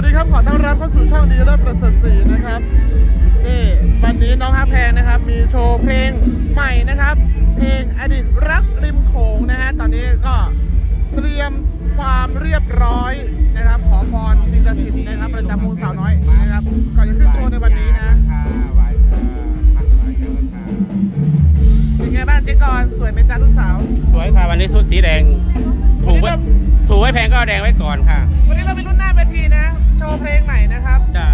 วัสดีครับขอต้อนรับเข้าสู่ช่องดีเลิศประเสริฐศรีนะครับนี่วันนี้น้องฮับแพงนะครับ มีโชว์เพลงใหม่นะครับ เพลงอดีตรักริมโขงนะฮะตอนนี้ก็เตรียมความเรียบร้อยนะครับ ขอพรสิ่งศักดิ์สิทธิ์นะครับประจำมูลสาวน้อยนะครับ ก่อนจะขึ้นโชว์ในวันนี้นะค่ะไหวค่ะพักไหวเยอะค่ะเป็นไงบ้างเจ๊กรสวยไหมจ้าลูกสาว สวยค่ะวันนี้ชุดสีแดง ถูกไว้ถูกไว้แพงก็เอาแดงไว้ก่อนค่ะ เพลงไหนนะครับจ้า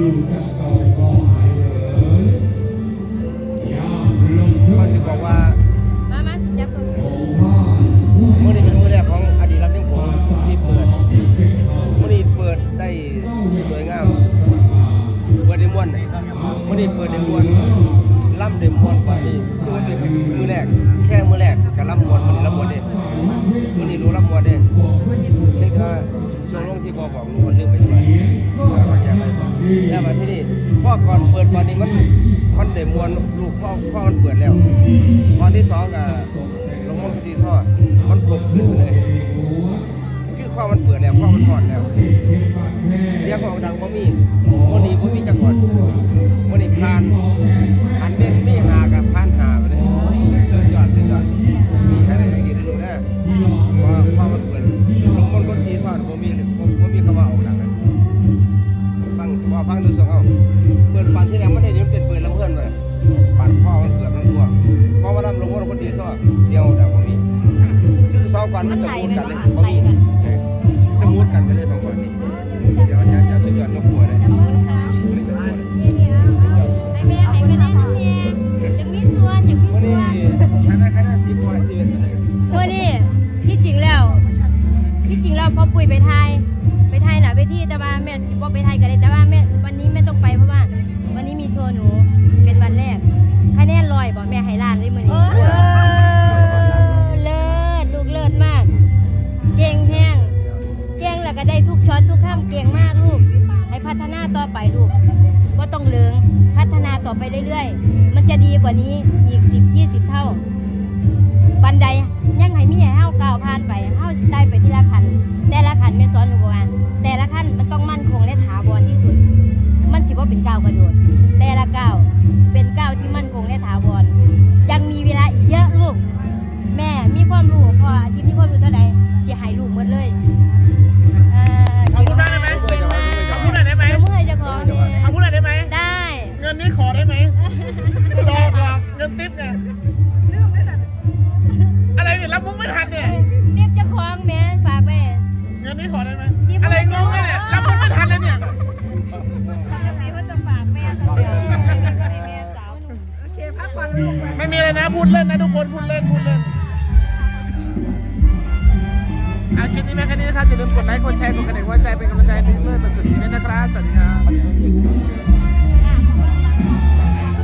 pelo cartão. มื่อนี้เปิดเดมวนล่ำเดมวนก่อนที่ชื่อว่าเป็นมือแรกแค่มือแรกกับล่ำมวนมันนี้ล่ำมวนเด้มื่อนี้รู้ล่ำมวนเด้นี่ก็ช่วงลงที่บอกบอกรู้ว่าลืมไปใช่ไหมแก้ไปแล้วมาที่นี่พ่อก่อนเปิดก่อนนี้มันมันเดมวนลูกพ่อพ่อมันเปิดแล้วตอนที่สองกับลงมงที่ซ่อมันปลุกขึ้นเลย คือข้อมันเปิดแล้วข้อมันพอดแล้ว เสียงของดังบ่มีโมนีบ่มีจังหวัดโมนีผ่านอันเม่นมีหากับผ่านหาไปเลยสุดยอดสุดยอดมีแค่ไหนจริงๆดูนะว่าข้อมันเปิดลงคนคนสีซ้อนบ่มีบ่มีคำว่าออกดังเลยฟังว่าฟังดูสองเอาเปิดฟันที่แรกมันได้ยินเป็นเปิดลำเพื่อนเลยปัดข้อมันเปิดมันทั่วเพราะว่าทำลงคนคนสีซ้อนเสียงออกดังบ่มีชื่อสองก่อนมันสมูทกันเลยบ่มี กันไปเลยสองก่อนนี้เดี๋ยวจะจะสุดยอดยกหัวเลยไม่ยกหัวเลยให้แม่ให้คะแนนน้ำแม่อยากมีส่วนอยากมีวันส่นี้วนใครได้ใครได้สิบวันสิบเอ็ดวันเลยตัวนี้ที่จริงแล้วที่จริงแล้วพอปุ๋ยไปไทยไปไทยน่ะไปที่แต่ว่าแม่สิบ่ไปไทยก็ได้แต่ว่าแม่วันนี้แม่ต้องไปเพราะว่าวันนี้มีโชว์หนูเป็นวันแรกคะแนนลอยบอกแม่ให้ล้านเลยมื้อนี้เออเลิศลูกเลิศมาก เก่งแห้งเก็ได้ทุกช็อตทุกข้ามเก่งมากลูก ให้พัฒนาต่อไปลูก ก็ต้องเลืองพัฒนาต่อไปเรื่อยๆ มันจะดีกว่านี้อีก 10 20 เท่า บันไดยังไงมีให้เฮาก้าวผ่านไปเฮาสิได้ไปที่ละขัน แต่ละขันไม่สอนหนูบอกว่าแต่ละขั้นมัน กไม่มีเลยนะ พูดเล่นนะทุกคนพูดเล่นพูดเล่นอาคลิปนี้แม่แค่นี้นะครับอย่าลืมกดไลค์กดแชร์กดกระดิ่งหัวใจเป็นกำลังใจให้เพื่อนประเสริฐศรีด้วยนะครับสวัสดีครับ